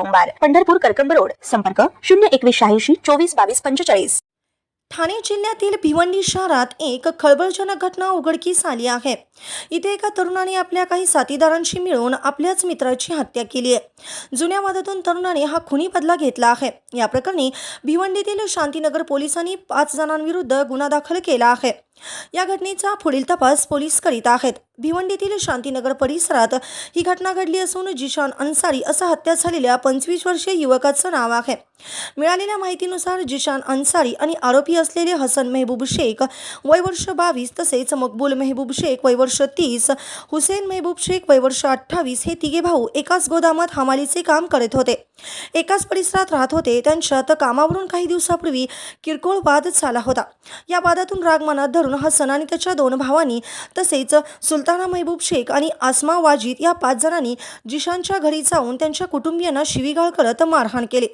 room bar Pandharpur Karkamb road संपर्क शून्य एकवीस शहाऐंशी चोवीस बावीस पंचेचाळीस. ठाणे जिल्ह्यातील भिवंडी शहरात एक खळबळजनक घटना उघडकीस आली आहे. इथे एका तरुणाने आपल्या काही साथीदारांशी मिळून आपल्याच मित्राची हत्या केली आहे. जुन्या वादातून तरुणाने हा खुनी बदला घेतला आहे. या प्रकरणी भिवंडीतील शांतीनगर पोलिसांनी पाच जणांविरुद्ध गुन्हा दाखल केला आहे. या घटनेचा पुढील तपास पोलीस करीत आहेत. भिवंडीतील शांतीनगर परिसरात ही घटना घडली असून जिशान अन्सारी असा हत्या झालेल्या पंचवीस वर्षीय युवकाचं नाव आहे. मिळालेल्या माहितीनुसार जिशान अन्सारी आणि आरोपी असलेले हसन मेहबूब शेख वय वर्ष बावीस तसेच मकबूल मेहबूब शेख वयवर्ष तीस हुसेन मेहबूब शेख वयवर्ष अठ्ठावीस हे तिघे भाऊ एकाच गोदामात हमालीचे काम करत होते. एकाच परिसरात राहत होते. त्यांच्यात कामावरून काही दिवसापूर्वी किरकोळ वाद झाला होता. या वादातून राग मनात धरून हसन आणि त्याच्या दोन भावांनी तसेच सुलताना महबूब शेख आणि आसमा वाजिद या पाच जणांनी जिशानच्या घरी जाऊन त्यांच्या कुटुंबियांना शिवीगाळ करत मारहाण केले.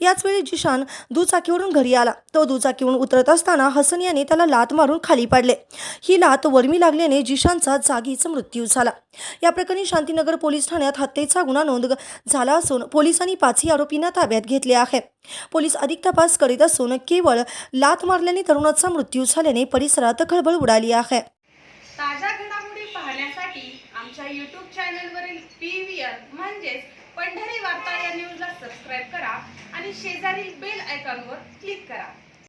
याच वेळी जिशान दुचाकीवरून घरी आला. तो दुचाकीवरून उतरत असताना हसन याने त्याला लात मारून खाली पाडले. ही लात वर्मी लागल्याने जिशानचा जागीच मृत्यू झाला. या प्रकरणी शांतीनगर पोलीस ठाण्यात हत्येचा गुन्हा नोंद झाला असून पोलिसांनी पाचही आरोपींना ताब्यात घेतले आहे. पोलीस अधिक तपास करीत असून केवळ लात मारल्याने तरुणाचा मृत्यू झाल्याने परिसरात खळबळ उडाली आहे. ताज्या घडामोडी पाहण्यासाठी आमच्या यूट्यूब चॅनलवरील पी व्ही आर म्हणजेच पंढरी वार्ता या न्यूजला सबस्क्राईब करा आणि शेजारील बेल आयकॉनवर क्लिक करा.